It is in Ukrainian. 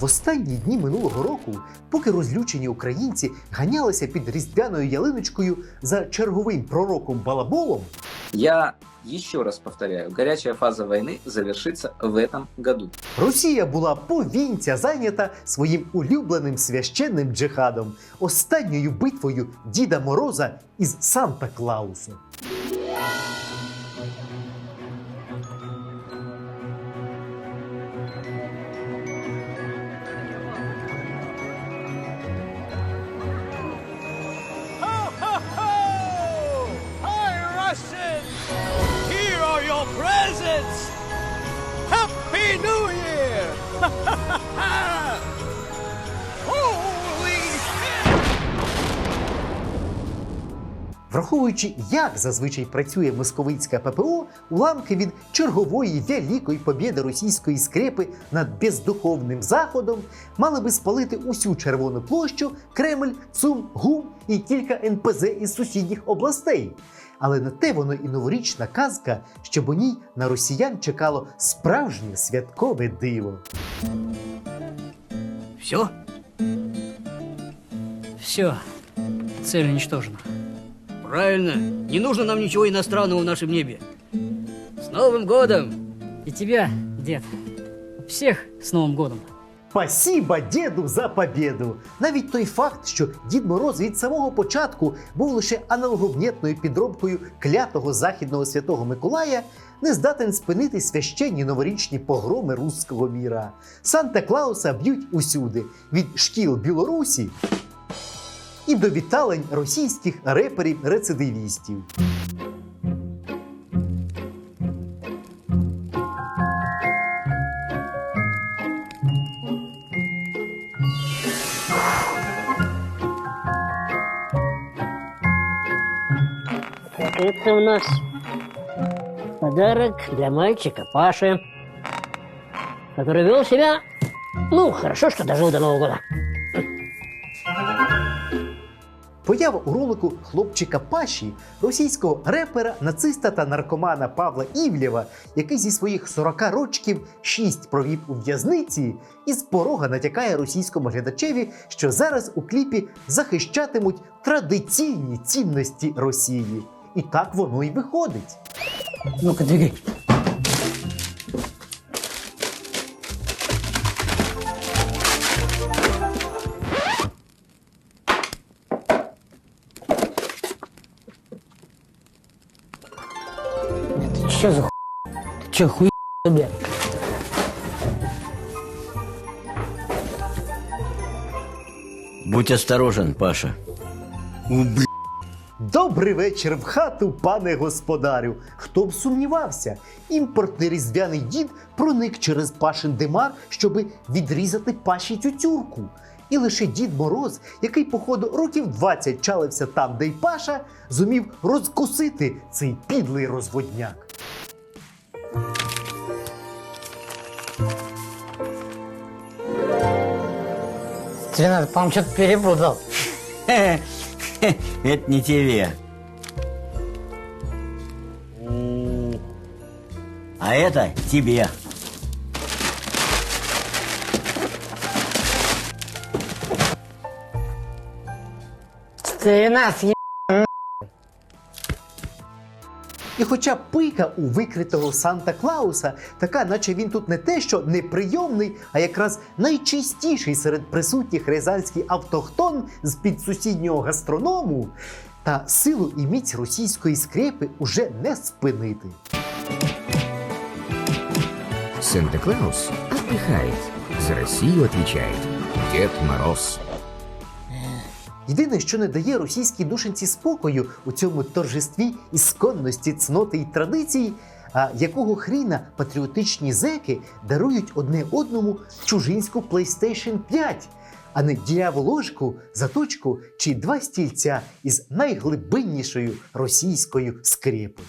В останні дні минулого року, поки розлючені українці ганялися під різдвяною ялиночкою за черговим пророком Балаболом, Я еще раз повторяю, горячая фаза войны завершится в этом году. Росія була повінця зайнята своїм улюбленим священним джихадом, останньою битвою Діда Мороза із Санта Клаусом. Враховуючи, як зазвичай працює московицька ППО, уламки від чергової великої побєди російської скрепи над бездуховним заходом мали би спалити усю Червону площу, Кремль, ЦУМ, ГУМ і кілька НПЗ із сусідніх областей. Але на те воно і новорічна казка, щоб у ній на росіян чекало справжнє святкове диво. Все? Все. Цель уничтожена. Правильно. Не нужно нам ничего иностранного в нашем небе. С Новым годом! И тебя, дед. Всех с Новым годом. Спасіба діду за побєду! Навіть той факт, що Дід Мороз від самого початку був лише аналоговнєтною підробкою клятого західного святого Миколая, не здатен спинити священні новорічні погроми руського міра. Санта Клауса б'ють усюди від шкіл Білорусі і до віталень російських реперів-рецидивістів. Это у нас подарок для мальчика Паши, который вел себя, ну, хорошо, что дожил до Нового года. Поява у ролику хлопчика Паші, російського репера, нациста та наркомана Павла Івлєва, який зі своїх 40 рочків 6 провів у в'язниці, і з порога натякає російському глядачеві, що зараз у кліпі захищатимуть традиційні цінності Росії. І так воно й виходить. Ну-ка, двигай. Что за хуй? Ты что, хуй бля? Будь осторожен, Паша. Добрий вечір в хату, пане господарю. Хто б сумнівався? Імпортний різдвяний дід проник через пашин димар, щоби відрізати паші тютюрку. І лише дід Мороз, який, походу, років 20 чалився там, де й паша, зумів розкусити цей підлий розводняк. Тринадцать, по-моему, что-то перепутал. Это не тебе. А это тебе. Тринадцать, І хоча пика у викритого Санта Клауса така, наче він тут не те, що неприйомний, а якраз найчистіший серед присутніх рязанський автохтон з під сусіднього гастроному, та силу і міць російської скрепи уже не спинити. Санта-Клаус отдыхает. За Россию отвечает Дед Мороз. Єдине, що не дає російській душенці спокою у цьому торжестві ісконності, цноти і традицій, а якого хріна патріотичні зеки дарують одне одному чужинську PlayStation 5, а не діряву ложку, заточку чи два стільця із найглибиннішою російською скрепою.